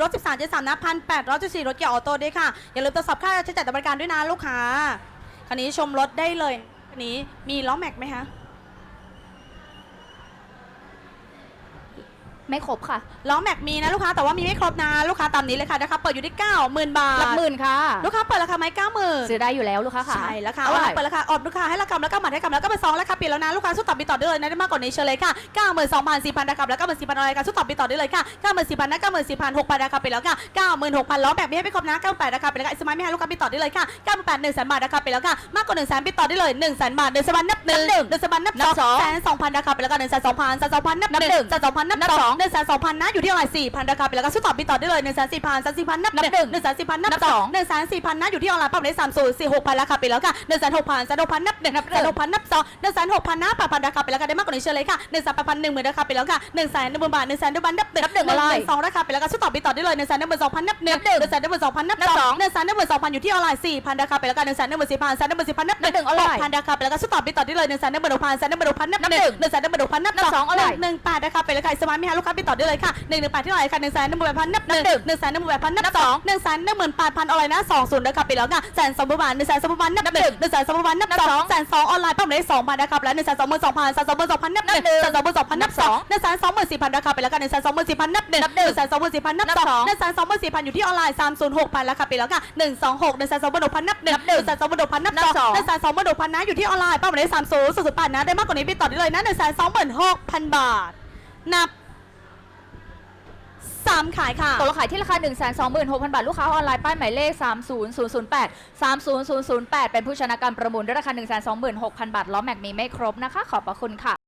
รถ 13 73นะพันแปดร้อยสี่รถเกียร์ออโต้ด้วยค่ะ อย่าลืมตรวจสอบค่าใช้จ่ายต่อบริการด้วยนะลูกค้า คันนี้ชมรถได้เลย คันนี้มีล้อแม็กไหมคะ ไม่ครบค่ะ ล้อแม็กมีนะลูกค้าแต่ว่ามีไม่ครบนะลูกค้าตามนี้เลยค่ะนะคะเปิดอยู่ที่90,000 บาทหลักหมื่นค่ะลูกค้าเปิดราคาไหม90,000ซื้อได้อยู่แล้วลูกค้าค่ะ ใช่แล้วค่ะเอาเอาไหล่ะเปิดราคาออกลูกค้าให้ราคาแล้วก็หมัดให้กำแล้วก็เป็นซองแล้วค่ะเปลี่ยนแล้วนะลูกค้าสู้ตอบปีต่อได้เลยนะได้มากกว่านี้เชิญเลยค่ะ92,000 4,000ราคาแล้วก็เป็น4,000อะไรกันสู้ตอบปีต่อได้เลยค่ะ94,000นะ94,000 6,000ราคาไปแล้วค่ะ96,000ล้อแบบไม่ให้ไปครบนะ98ราคาไปแล้วค่ะไอสมาร์ทไม่ให้ลูกค้าปีต่อได้เลยค่ะ98 1แสนบาทราคาไปแล้วค่ะมากกว่า1แสนปีต่อได้เลย1แสนบาท1แสนบาทนับหนึ่ง1แสนบาทนับนับสสอองง แสนสองพันราคาไปแล้วกัน1แสน2,000แสน2,000นับนับหหนึ่นึ่งงแสน2,000นับนับสสอองง1แสน2,000นะอยู่ที่เท่าไหร่4,000ราคาไปแล้วก็สู้ตอบปีต่อได้เลย1แสน4,000แสน4,000นับนับหนึ่งหนึ่ง1แสน4,000นับนับสสอองง1แสน4,000นะอยู่ที่ออนไลน์ปั๊บได้30 4 6,000ราคาไปแล้วค่ะ1แสน6,000แสน6,000นับหนึ่งนับแสน6,000นับสอง1แสน6,000นะ8,000ราคาไปแล้วกันได้มากกว่านี้เชิญเลยค่ะ1แสน8,000 10,000ราคาไปแล้วค่ะ1แสน1,000บาท1แสน1,000นับหนึ่งนับหนึ่ง1อะไรสองราคาไปแล้วก็สู้ต่อปีต่อได้เลย1แสน12,000นับหนึ่งนับหนึ่ง1แสน12,000นับนับสสอองง1แสน12,000อยู่ที่ออนไลน์4,000ราคาไปแล้วกัน1แสน14,000แสน14,000นับหนึ่งนับหนึ่งอะไร6,000ราคาไปแล้วก็สู้ต่อปีต่อได้เลย1แสน16,000แสน16,000นับนับหหนึ่นึ่งง1แสน16,000นับนับสองอะไรหนึ่งแปดราคาไปเลยค่ะสมาร์ทมีให้ลูกค้าปีต่อได้เลยค่ะ1 1 8ที่เท่าไหร่ค่ะ1แสน18,000นับหนึ่งนับหนึ่งหนึ่งแสนหนึ่งหมื่นแปดพันนันับบสสอองงหนึ่งแสนหนึ่งหมื่นแปดพันอะไรนะสองศูนย์นะครับไปแล้วค่ะแสนสองหมื่นบาทหนึ่งแสนสองหมื่นบาทนับหนึ่งหนึ่งแสนสองหมื่นบาทนับนับสสอองงแสนสองออนไลน์ปั๊มได้สองพันนะครับแล้วหนึ่งแสนสองหมื่นสองพันแสนสองหมื่นสองพันนับหนึ่งนับหนึ่งแสนสองหมื่นสองพันนับสองหนึ่งแสนสองหมื่นสี่พันราคาไปแล้วกันหนึ่งแสนสองหมื่นสี่พันนับหนึ่งนับหนึ่งแสนสองหมื่นสี่พันนับนับสองสองหนึ่งแสนสองหมื่นสี่พันอยู่ที่ออนไลน์สามศูนย์หกพันราคาไปแล้วค่ะหนึ่งสองหกหนึ่งแสนสองหมื่นหกพันนับหนึ่งนับหนึ่งแสนสองหมื่นหกพันนับนับสสอองงหนึ่งแสนสองหมื่นหกพันนะอยู่ที่ออนไลน์ปั๊มได้สามศูนย์สุดสุดปันนะได้มากกว่านี้ไปต่อได้เลยนะหนึ่งแสนสองหมื่นหกพันบาทนับ สามขายค่ะ ตกลงขายที่ราคา 1 2 6 0 0 0 บาท ลูกค้าออนไลน์ป้ายหมายเลข 30008 30008 เป็นผู้ชนะการประมูลด้วยราคา 1 2 6 0 0 0 บาท ล้อแม็กมีไม่ครบนะคะ ขอบพระคุณค่ะ